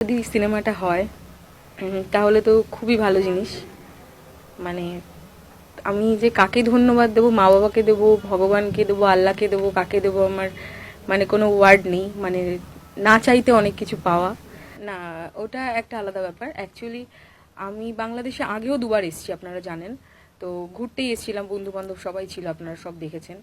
যদি সিনেমাটা হয় তাহলে তো খুবই ভালো জিনিস। মানে আমি যে কাকে ধন্যবাদ দেবো, মা বাবাকে দেবো, ভগবানকে দেবো, আল্লাহকে দেবো, কাকে দেবো আমার মানে কোনো ওয়ার্ড নেই। মানে না চাইতে অনেক কিছু পাওয়া। না, ওটা একটা আলাদা ব্যাপার। অ্যাকচুয়ালি আমি বাংলাদেশে আগেও দুবার এসেছি, আপনারা জানেন। তো ঘুরতেই এসেছিলাম বন্ধু বান্ধব সবাই ছিল, আপনারা সব দেখেছেন।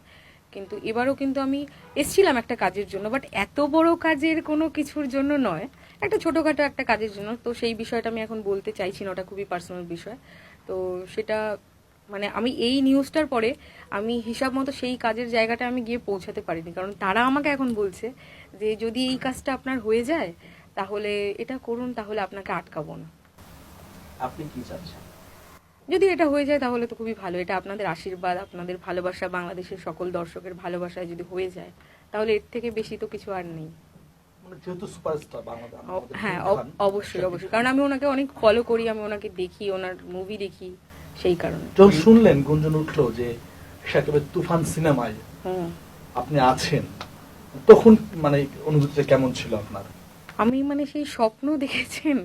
কিন্তু এবারও কিন্তু আমি এসেছিলাম একটা কাজের জন্য বাট এত বড় কাজের কোনো কিছুর জন্য নয়। একটা ছোটোখাটো একটা কাজের জন্য। তো সেই বিষয়টা আমি এখন বলতে চাইছি না ওটা খুবই পার্সোনাল বিষয়। তো সেটা মানে আমি এই নিউজটার পরে আমি হিসাব মতো সেই কাজের জায়গাটা আমি গিয়ে পৌঁছাতে পারিনি। কারণ তারা আমাকে এখন বলছে যে যদি এই কাজটা আপনার হয়ে যায় তাহলে এটা করুন তাহলে আপনাকে আটকাবো না। আপনি কি চাচ্ছেন? যদি এটা হয়ে যায় তাহলে তো খুবই ভালো। এটা আপনাদের আশীর্বাদ আপনাদের ভালোবাসা বাংলাদেশের সকল দর্শকের ভালোবাসায় যদি হয়ে যায় তাহলে এর থেকে বেশি তো কিছু আর নেই। যেহেতু সুপারস্টার বাংলাদেশ হ্যাঁ অবশ্যই অবশ্যই। কারণ আমি ওনাকে অনেক ফলো করি আমি ওনাকে দেখি ওনার মুভি দেখি সেই কারণে। যখন শুনলেন গুঞ্জন উঠল যে সাকিবের তুফান সিনেমায় আপনি আছেন। তখন মানে অনুভূতিটা কেমন ছিল আপনার? আমি মানে সেই স্বপ্ন দেখেছেন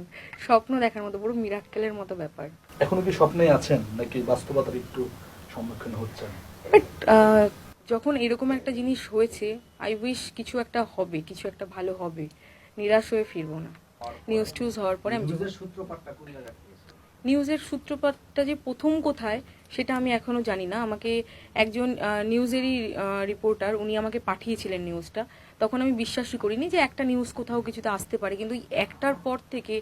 স্বপ্ন দেখার মতো পুরো মিরাক্কেলের মতো ব্যাপার। এখনও কি স্বপ্নে আছেন নাকি বাস্তবতার একটু সম্মুখীন হচ্ছেন? বাট যখন এরকম একটা জিনিস হয়েছে আই উইশ কিছু একটা হবে কিছু একটা ভালো হবে নিরাশ হয়ে ফিরবো না। নিউজ টিউজ হওয়ার পরে আমি নিউজের সূত্রপাতটা যে প্রথম কোথায় সেটা আমি এখনও জানি না। আমাকে একজন নিউজেরই রিপোর্টার উনি আমাকে পাঠিয়েছিলেন নিউজটা তখন আমি বিশ্বাসই করিনি যে একটা নিউজ কোথাও কিছুতে আসতে পারে। কিন্তু একটার পর থেকে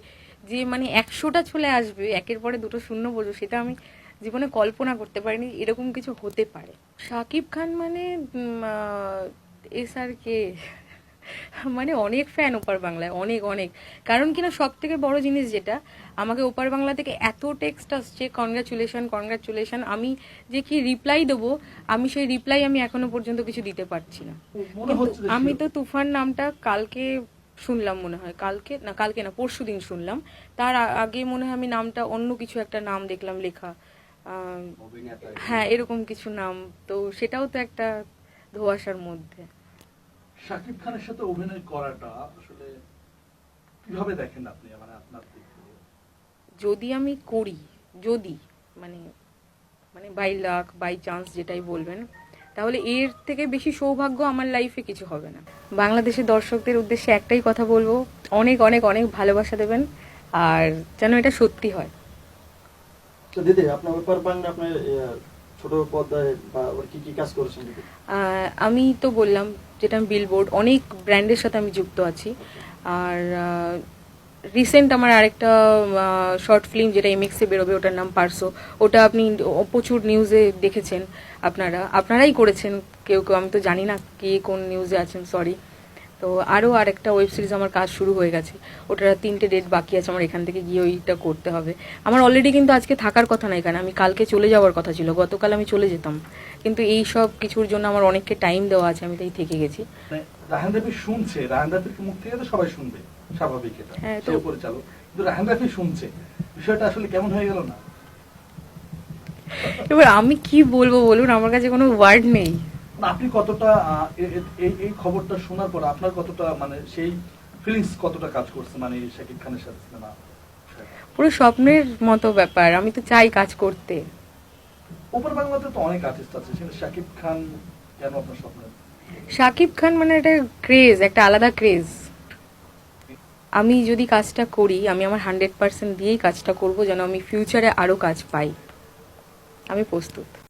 যে মানে একশোটা চলে আসবে একের পরে দুটো শূন্য বলব সেটা আমি জীবনে কল্পনা করতে পারিনি এরকম কিছু হতে পারে। শাকিব খান মানে এস আর কে? মানে অনেক ফ্যান ওপার বাংলায় অনেক অনেক। কারণ কিনা সব থেকে বড় জিনিস যেটা আমাকে ওপার বাংলা থেকে এত টেক্সট আসছে কনগ্রাচুলেশন কনগ্রাচুলেশন আমি যে কি রিপ্লাই দেবো আমি সেই রিপ্লাই আমি এখনও পর্যন্ত কিছু দিতে পারছি না। আমি তো তুফান নামটা কালকে শুনলাম মনে হয় কালকে না কালকে না পরশু দিন শুনলাম। তার আগে মনে হয় আমি নামটা অন্য কিছু একটা নাম দেখলাম লেখা। হ্যাঁ এরকম কিছু নাম। তো সেটাও তো একটা ধোয়াশার মধ্যে। শাকিব খানের সাথে অভিনয় করাটা আসলে কীভাবে দেখেন আপনি? মানে আপনার? যদি আমি করি যদি মানে মানে বাই লাক বাই চান্স যেটাই বলবেন তাহলে এর থেকে বেশি সৌভাগ্য আমার লাইফে কিছু হবে না। বাংলাদেশের দর্শকদের উদ্দেশ্যে একটাই কথা বলব অনেক অনেক অনেক ভালোবাসা দেবেন আর যেন এটা সত্যি হয়। আমি তো বললাম, যেটা আমি বিলবোর্ড অনেক ব্র্যান্ডের সাথে আমি যুক্ত আছি। আর রিসেন্ট আমার আরেকটা শর্ট ফিল্ম যেটা এমএক্সে বেরোবে, ওটার নাম পার্সো ওটা আপনি প্রচুর নিউজে দেখেছেন আপনারা। আপনারাই করেছেন, কেউ কেউ, আমি তো জানি না কে কোন নিউজে আছেন সরি তো আরও আরেকটা ওয়েব সিরিজ আমার কাজ শুরু হয়ে গেছে। ওটার তিনটে ডেট বাকি আছে আমার এখান থেকে গিয়ে ওইটা করতে হবে। আমার অলরেডি কিন্তু আজকে থাকার কথা না এখানে আমি কালকে চলে যাওয়ার কথা ছিল গতকাল আমি চলে যেতাম। কিন্তু এই সব কিছুর জন্য আমার অনেককে টাইম দেওয়া আছে আমি তাই থেকে গেছি। মানে রাহান রাফি শুনছে রাহান রাফির মুখ থেকে তো সবাই শুনবে স্বাভাবিক এটা হ্যাঁ, তো- পরিচালক। কিন্তু শুনছে বিষয়টা আসলে কেমন হয়ে গেল না? এবার আমি কি বলব বলুন আমার কাছে কোনো ওয়ার্ড নেই। আপনি কতটা এই এই খবরটা শোনার পর আপনার কতটা মানে সেই ফিলিংস কতটা কাজ করছে মানে শাকিব খানের সাথে সিনেমা পুরো স্বপ্নের মতো ব্যাপার আমি তো চাই কাজ করতে। ওপর বাংলাতে তো অনেক আর্টিস্ট আছে সেখানে শাকিব খান কেন আপনার স্বপ্ন শাকিব খান মানে একটা ক্রেজ একটা আলাদা ক্রেজ আমি যদি কাজটা করি আমি আমার হান্ড্রেড পার্সেন্ট দিয়েই কাজটা করব যেন আমি ফিউচারে আরও কাজ পাই। আমি প্রস্তুত।